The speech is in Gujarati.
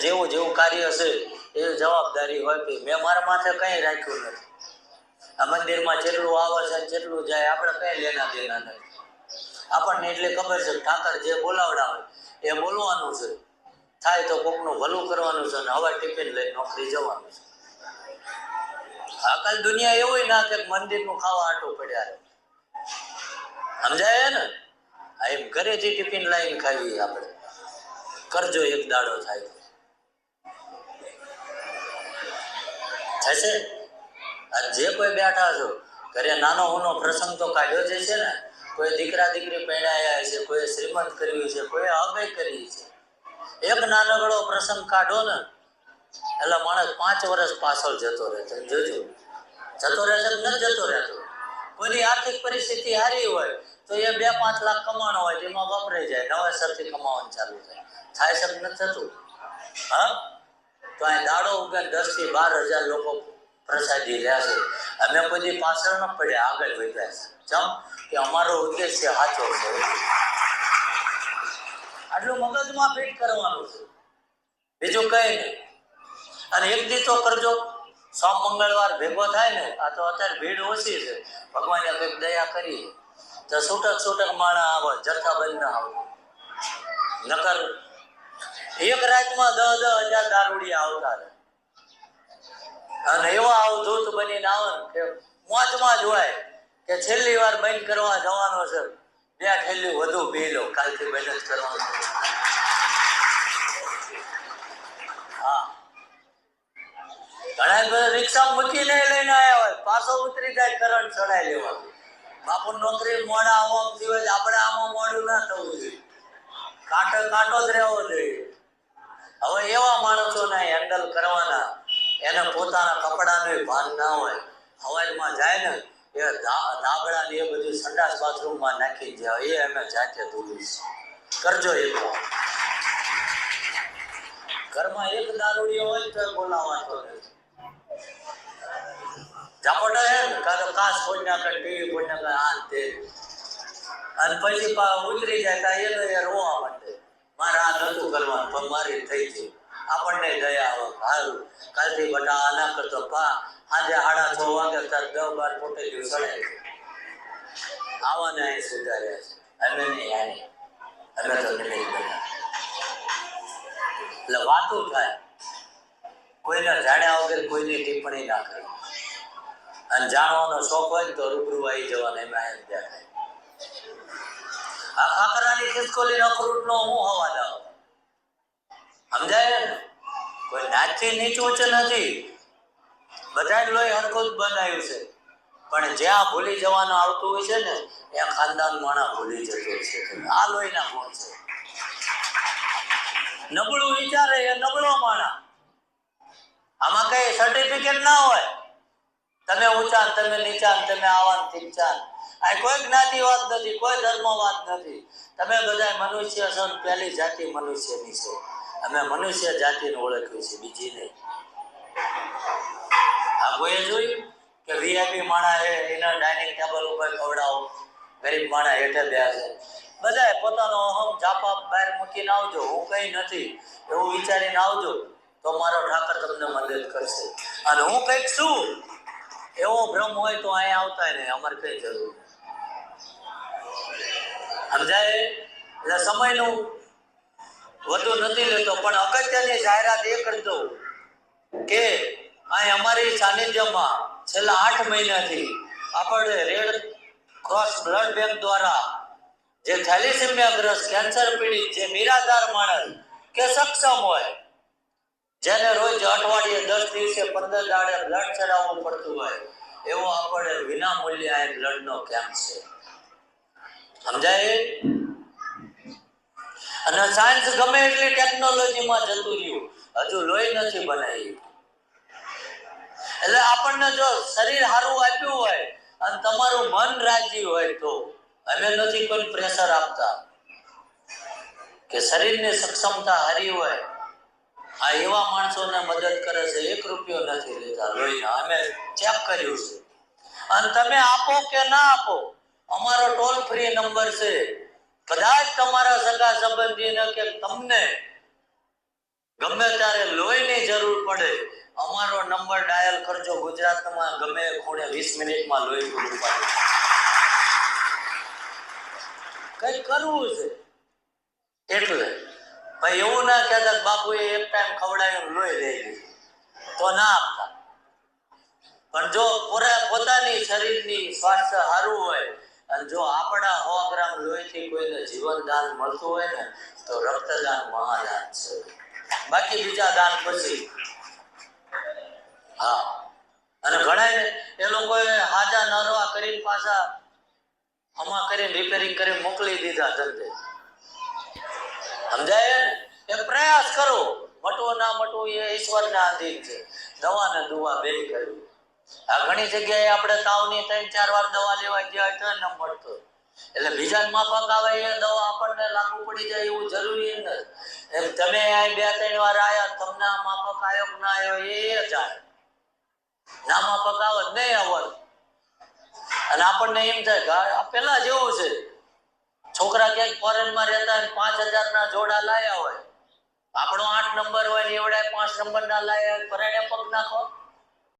જેવું જેવું કાર્ય છે એ જવાબદારી હોય કે મેં મારા માથે કંઈ રાખ્યું નથી. આ મંદિરમાં જેટલું આવે છે જેટલું જાય, આપણે કંઈ લેના દેના નથી. આપણને એટલી ખબર છે ઠાકર જે બોલાવડાવે, એ બોલવાનું છે. થાય તો કોકનું ભલું કરવાનું છે અને હવે ટિફિન લઈને નોકરી જવાનું છે. આકાલ દુનિયા એવું ના કે મંદિરનું ખાવા આટું પડ્યા રહે. સમજાય ને? આ એમ ઘરેથી ટિફિન લાવીને ખાવી આપણે. કરજો એક દાડો થાય થશે અને જે કોઈ બેઠા છો, ઘરે નાનો ઉનો પ્રસંગ તો કાઢ્યો જ છે ને? કોઈ દીકરા દીકરી પરણાયા છે, કોઈ શ્રીમંત કર્યું છે, કોઈ અગય કરી છે. એક નાનકડો પ્રસંગ કાઢો ને, એટલે માણસ પાંચ વર્ષ પાછળ જતો રહેતો જોજો. જતો રહેતો ન જતો રહેતો? કોઈની આર્થિક પરિસ્થિતિ સારી હોય, તો એ બે પાંચ લાખ કમાણો હોય તેમાં વપરાઈ જાય. નવેસરથી કમાવાનું ચાલુ થાય. થાય છે નથી થતું? હા? તો અહીં દાડો ઉગે દસથી બાર હજાર લોકો પ્રસાદી રહ્યા છે. અમે પછી પાછળ ન પડ્યા, આગળ વધ્યા. છે ચમ કે અમારો ઉદ્દેશ્ય સાચો છે. આટલું મગજમાં ફિટ કરવાનું છે. બીજું કઈ નહીં. અને એક દી કરજો. સોમ, મંગળવાર ભેગો થાય ને, આ તો અત્યારે ભીડ ઓછી છે. ભગવાને કંઈક દયા કરી. તો છૂટક છૂટક માણા આવે, જથ્થાબંધ ના આવે. નકર એક રાતમાં દસ દસ હજાર દારૂડી આવતા અને એવા અવધૂત બનીને આવે ને કે મોજમાં જ કે છેલ્લી વાર બંધ કરવા જવાનો છે. બે ઠેલ્યું વધુ પી લો, કાલથી બંધ કરવાનો. હા. ઘણા બધા રિક્ષા મૂકીને લઈને આવ્યા હોય. પાછો ઉતરી જાય કરંટ ચડાઈ લેવાનું બાપુ નોકરી મોડા આવવા હોય આપણે આમાં મોડું ના થવું જોઈએ. કાંટો કાંટો જ રહેવો જોઈએ. હવે એવા માણસોને હેન્ડલ કરવાના, એને પોતાના કપડાનું ભાન ના હોય. હવાઈમાં જાય ને, એ ધાબળા ને એ બધું સંડાસ બાથરૂમમાં નાખી જાય એ અમે જાતે ધોઈશ કરજો એ. ઘરમાં એક દારૂડિયો હોય તો બોલાવાતો નથી ઝાપટા હે કાં તો કાચ ફોડી નાખે, ટીવી ફોડી નાખે, આ તે. અને પછી ઉતરી જાય તા એને એ રોવા માંડે. મારે આ નતું કરવાનું પણ મારી થઈ છે આપણને દયા આવે સારું કાલથી બટા આ ના કરતો. પા, આજે સાડા છ વાગે તાર દસ બાર ફોટે ગયું સડે આવાને અહીં સુધારે છે. અમે નહીં આની અમે તો નહીં બન્યા એટલે વાતો થાય. કોઈના જાણ્યા વગર કોઈની ટિપ્પણી ના કરી. અને જાણવાનો શોખ હોય ને તો રૂબરૂ આવી જવાના એમાં એમ ત્યાં આ ખાખરાની ખિસકોલી અખરૂટ નો હું હવા દઉં? સમજાય કોઈ નાચથી નીચું ઊંચું નથી. બધા લોહી હરખું જ બનાવ્યું છે. પણ જ્યાં ભૂલી જવાનું આવતું હોય છે ને, ત્યાં ખાનદાન માણા ભૂલી જતો છે. આ લોહીના ગુણ છે. નબળું વિચારે એ નબળો માણા. આમાં કઈ સર્ટિફિકેટ ના હોય? તમે ઊંચા તમે નીચા તમે આવા તીચા. આ કોઈ જ્ઞાતિવાદ નથી, કોઈ ધર્મવાદ નથી. તમે બધા મનુષ્ય છો પહેલી જાતિ મનુષ્યની છે. અમે મનુષ્ય જાતિને ઓળખવી છે બીજી નહીં. આ કોઈએ જોયું કે વીઆઈપી માણા એ એના ડાઇનિંગ ટેબલ ઉપર ખવડાવો. ગરીબ માણા હેઠે છે. બધાએ પોતાનો અહમ જાપા બહાર મૂકીને આવજો, હું કઈ નથી. એવું વિચારીને આવજો, તો મારો ઠાકર તમને મદદ કરશે. અને હું કંઈક છું એવો ભ્રમ હોય તો અહીંયા આવતા નહીં, અમારે કઈ જરૂર. સમજાય એટલે સમયનું વધુ નથી લેતો, પણ અગત્યની જાહેરાત એ કરી દઉં કે અહીં અમારી સાનિધ્યમાં છેલ્લા આઠ મહિનાથી આપણે રેડ ક્રોસ બ્લડ બેંક દ્વારા જે થેલિસેમિયાગ્રસ્ત કેન્સર પીડિત જે નિરાધાર માણસ કે સક્ષમ હોય જેને રોજ અઠવાડિયે દસ દિવસે પંદર દાડે બ્લડ ચડાવવું પડતું હોય, એવો આપણે વિના મૂલ્યે આ બ્લડનો કેમ્પ છે. સમજાય? અને સાયન્સ ગમે એટલી ટેકનોલોજીમાં જતું રહ્યું, હજુ લોહી નથી બનાવ્યું. એટલે આપણને જો શરીર સારું આપ્યું હોય, અને તમારું મન રાજી હોય તો અમે નથી કોઈ પ્રેશર આપતા. કે શરીરની સક્ષમતા હારી હોય આ એવા માણસોને મદદ કરે છે, એક રૂપિયો નથી લેતા લોહીના. અમે ચેક કર્યું છે. અને તમે આપો કે ના આપો, અમારો ટોલ ફ્રી નંબર છે. કદાચ તમારા સગા સંબંધીને કે તમને ગમે ત્યારે લોહીની જરૂર પડે, અમારો નંબર ડાયલ કરજો ગુજરાતમાં, ગમે ખૂણે વીસ મિનિટમાં લોહી પૂરું પાડે. કઈ કરવું છે? એટલે ભાઈ એવું ના કહેતા બાપુએ એક ટાઈમ ખવડાવ્યું લોહી લઈ ગયું તો ના આપતા. પણ જો પોતાની શરીરની સ્વાસ્થ્ય સારું હોય, અને જો આપણા સો ગ્રામ લોહીથી કોઈને જીવન દાન મળતું હોય ને, તો રક્તદાન મહાદાન છે. બાકી બીજા દાન પછી. હા. અને ઘણા એ લોકોએ હાજા નરવા કરીને પાછા હમા કરીને રિપેરિંગ કરી મોકલી દીધા ધંધે. સમજાય ને પ્રયાસ કરો. મટવો ના મટવું એ ઈશ્વરના આધીન છે. દવા ને દુવા બે કરવી. આ ઘણી જગ્યાએ આપણે તાવની ત્રણ ચાર વાર દવા લેવા ગયા હોય તો ન મળતો. એટલે બીજા માફક આવે એ દવા આપણને લાગુ પડી જાય એવું જરૂરી નથી. એમ તમે બે ત્રણ વાર આયા, તમને માફક આવ્યો ના આવ્યો એ જાણે. ના માફક આવે નહીં આવવાનું. અને આપણને એમ થાય કે પેલા જેવું છે. છોકરા ક્યાંક ફોરેનમાં રહેતા હોય પાંચ હજાર ના જોડા લાયા હોય. આપણો આઠ નંબર હોય ને એવડા પાંચ નંબર ના લાયા પરાણે પગ નાખો.